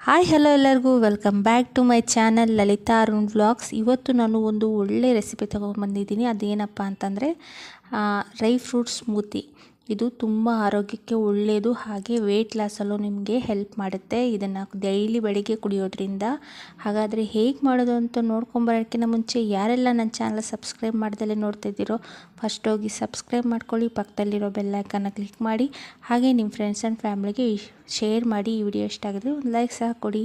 Hi hello ಎಲ್ಲರಿಗೂ. Welcome back to my channel Lalitha Arun vlogs ಇವತ್ತು ನಾನು ಒಂದು ಒಳ್ಳೆ ರೆಸಿಪಿ ತೊಗೊಂಬಂದಿದ್ದೀನಿ ಅದೇನಪ್ಪ ಅಂತಂದರೆ ರೈ ಫ್ರೂಟ್ ಸ್ಮೂತಿ ಇದು ತುಂಬ ಆರೋಗ್ಯಕ್ಕೆ ಒಳ್ಳೆಯದು ಹಾಗೆ ವೆಯ್ಟ್ ಲಾಸಲ್ಲೂ ನಿಮಗೆ ಹೆಲ್ಪ್ ಮಾಡುತ್ತೆ. ಇದನ್ನು ಡೈಲಿ ಬೆಳಿಗ್ಗೆ ಕುಡಿಯೋದ್ರಿಂದ. ಹಾಗಾದರೆ ಹೇಗೆ ಮಾಡೋದು ಅಂತ ನೋಡ್ಕೊಂಬರೋಕ್ಕಿಂತ ಮುಂಚೆ ಯಾರೆಲ್ಲ ನನ್ನ ಚಾನಲ್ ಸಬ್ಸ್ಕ್ರೈಬ್ ಮಾಡ್ದಲೇ ನೋಡ್ತಾ ಇದ್ದೀರೋ ಫಸ್ಟ್ ಹೋಗಿ ಸಬ್ಸ್ಕ್ರೈಬ್ ಮಾಡ್ಕೊಳ್ಳಿ, ಪಕ್ಕದಲ್ಲಿರೋ ಬೆಲ್ಲೈಕನ್ನ ಕ್ಲಿಕ್ ಮಾಡಿ, ಹಾಗೆ ನಿಮ್ಮ ಫ್ರೆಂಡ್ಸ್ ಆ್ಯಂಡ್ ಫ್ಯಾಮ್ಲಿಗೆ ಶೇರ್ ಮಾಡಿ ಈ ವಿಡಿಯೋ ಇಷ್ಟ ಆಗಿದ್ರೆ ಒಂದು ಲೈಕ್ ಸಹ ಕೊಡಿ.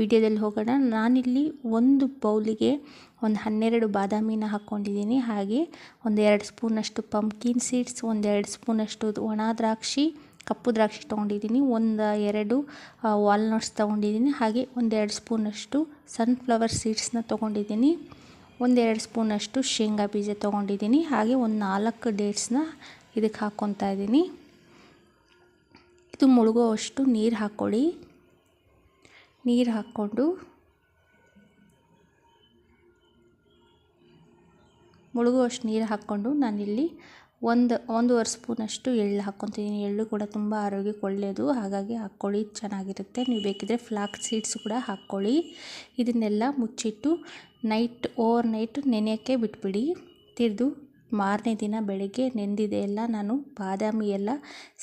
ವಿಡಿಯೋದಲ್ಲಿ ಹೋಗೋಣ. ನಾನಿಲ್ಲಿ ಒಂದು ಬೌಲಿಗೆ ಒಂದು ಹನ್ನೆರಡು ಬಾದಾಮಿನ ಹಾಕ್ಕೊಂಡಿದ್ದೀನಿ. ಹಾಗೆ ಒಂದೆರಡು ಸ್ಪೂನಷ್ಟು ಪಂಪ್ಕಿನ್ ಸೀಡ್ಸ್ ಒಂದೆರಡು ಸ್ಪೂನಷ್ಟು ಒಣ ದ್ರಾಕ್ಷಿ, ಕಪ್ಪು ದ್ರಾಕ್ಷಿ ತೊಗೊಂಡಿದ್ದೀನಿ. ಒಂದು ಎರಡು ವಾಲ್ನಟ್ಸ್ ತೊಗೊಂಡಿದ್ದೀನಿ. ಹಾಗೆ ಒಂದೆರಡು ಸ್ಪೂನಷ್ಟು ಸನ್ಫ್ಲವರ್ ಸೀಡ್ಸ್ನ ತೊಗೊಂಡಿದ್ದೀನಿ. ಒಂದೆರಡು ಸ್ಪೂನಷ್ಟು ಶೇಂಗಾ ಬೀಜ ತೊಗೊಂಡಿದ್ದೀನಿ. ಹಾಗೆ ಒಂದು ನಾಲ್ಕು ಡೇಟ್ಸ್ನ ಇದಕ್ಕೆ ಹಾಕ್ಕೊತಾ ಇದ್ದೀನಿ. ಇದು ಮುಳುಗುವಷ್ಟು ನೀರು ಹಾಕ್ಕೊಳ್ಳಿ. ನೀರು ಹಾಕ್ಕೊಂಡು ಮುಳುಗುವಷ್ಟು ನೀರು ಹಾಕ್ಕೊಂಡು ನಾನಿಲ್ಲಿ ಒಂದು ಒಂದೂವರೆ ಸ್ಪೂನಷ್ಟು ಎಳ್ಳು ಹಾಕ್ಕೊತೀನಿ. ಎಳ್ಳು ಕೂಡ ತುಂಬ ಆರೋಗ್ಯಕ್ಕೆ ಒಳ್ಳೆಯದು ಹಾಗಾಗಿ ಹಾಕ್ಕೊಳ್ಳಿ, ಚೆನ್ನಾಗಿರುತ್ತೆ. ನೀವು ಬೇಕಿದ್ದರೆ ಫ್ಲಾಕ್ ಸೀಡ್ಸ್ ಕೂಡ ಹಾಕ್ಕೊಳ್ಳಿ. ಇದನ್ನೆಲ್ಲ ಮುಚ್ಚಿಟ್ಟು ನೈಟ್, ಓವರ್ ನೈಟ್ ನೆನೆಯೋಕ್ಕೆ ಬಿಟ್ಬಿಡಿ. ತಿರ್ದು ಮಾರನೇ ದಿನ ಬೆಳಗ್ಗೆ ನೆಂದಿದೆ ಎಲ್ಲ ನಾನು, ಬಾದಾಮಿ ಎಲ್ಲ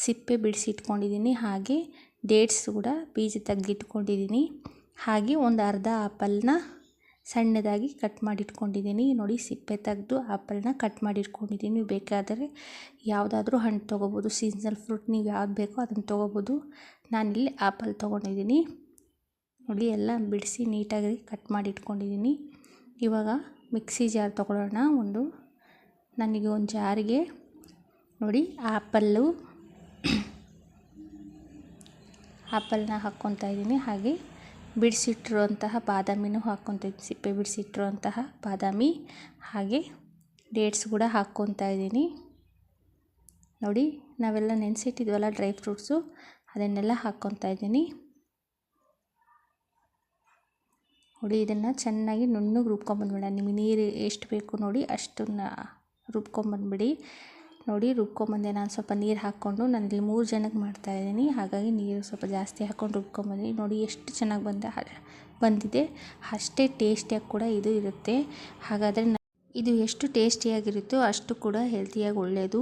ಸಿಪ್ಪೆ ಬಿಡಿಸಿಟ್ಕೊಂಡಿದ್ದೀನಿ. ಹಾಗೆ ಡೇಟ್ಸ್ ಕೂಡ ಬೀಜ ತೆಗೆದಿಟ್ಕೊಂಡಿದ್ದೀನಿ. ಹಾಗೆ ಒಂದು ಅರ್ಧ ಆಪಲ್ನ ಸಣ್ಣದಾಗಿ ಕಟ್ ಮಾಡಿ ಇಟ್ಕೊಂಡಿದ್ದೀನಿ ನೋಡಿ, ಸಿಪ್ಪೆ ತೆಗೆದು ಆಪಲ್ನ ಕಟ್ ಮಾಡಿಟ್ಕೊಂಡಿದ್ದೀನಿ. ಬೇಕಾದರೆ ಯಾವುದಾದ್ರೂ ಹಣ್ಣು ತೊಗೋಬೋದು. ಸೀಸನಲ್ ಫ್ರೂಟ್ ನೀವು ಯಾವ್ದು ಬೇಕೋ ಅದನ್ನು ತೊಗೋಬೋದು. ನಾನಿಲ್ಲಿ ಆಪಲ್ ತೊಗೊಂಡಿದ್ದೀನಿ. ನೋಡಿ, ಎಲ್ಲ ಬಿಡಿಸಿ ನೀಟಾಗಿ ಕಟ್ ಮಾಡಿಟ್ಕೊಂಡಿದ್ದೀನಿ. ಇವಾಗ ಮಿಕ್ಸಿ ಜಾರ್ ತೊಗೊಳ್ಳೋಣ. ಒಂದು ನನಗೆ ಒಂದು ಜಾರಿಗೆ. ನೋಡಿ ಆ್ಯಪಲ್ಲು ಆಪಲ್ನ ಹಾಕ್ಕೊತಾ ಇದ್ದೀನಿ. ಹಾಗೆ ಬಿಡಿಸಿಟ್ಟಿರುವಂತಹ ಬಾದಾಮಿನೂ ಹಾಕ್ಕೊತಿದ್ದೀನಿ ಸಿಪ್ಪೆ ಬಿಡಿಸಿಟ್ಟಿರುವಂತಹ ಬಾದಾಮಿ. ಹಾಗೆ ಡೇಟ್ಸ್ ಕೂಡ ಹಾಕ್ಕೊತಾ ಇದ್ದೀನಿ. ನೋಡಿ, ನಾವೆಲ್ಲ ನೆನೆಸಿಟ್ಟಿದ್ವಲ್ಲ ಡ್ರೈ ಫ್ರೂಟ್ಸು ಅದನ್ನೆಲ್ಲ ಹಾಕ್ಕೊತಾ ಇದ್ದೀನಿ. ನೋಡಿ, ಇದನ್ನು ಚೆನ್ನಾಗಿ ನುಣ್ಣಗೆ ರುಬ್ಕೊಂಬಂದ್ಬಿಡ ನಿಮಗೆ ನೀರು ಎಷ್ಟು ಬೇಕು ನೋಡಿ, ಅಷ್ಟನ್ನು ರುಬ್ಕೊಂಬಂದ್ಬಿಡಿ. ನೋಡಿ ರುಬ್ಕೊಂಬಂದೆ ನಾನು ಸ್ವಲ್ಪ ನೀರು ಹಾಕ್ಕೊಂಡು ನಾನು ಇಲ್ಲಿ ಮೂರು ಜನಕ್ಕೆ ಮಾಡ್ತಾ ಇದ್ದೀನಿ. ಹಾಗಾಗಿ ನೀರು ಸ್ವಲ್ಪ ಜಾಸ್ತಿ ಹಾಕ್ಕೊಂಡು ರುಬ್ಕೊಂಬಂದು ನೋಡಿ ಎಷ್ಟು ಚೆನ್ನಾಗಿ ಬಂದ ಬಂದಿದೆ. ಅಷ್ಟೇ ಟೇಸ್ಟಿಯಾಗಿ ಕೂಡ ಇದು ಇರುತ್ತೆ. ಹಾಗಾದರೆ ಇದು ಎಷ್ಟು ಟೇಸ್ಟಿಯಾಗಿರುತ್ತೋ ಅಷ್ಟು ಕೂಡ ಹೆಲ್ತಿಯಾಗಿ ಒಳ್ಳೆಯದು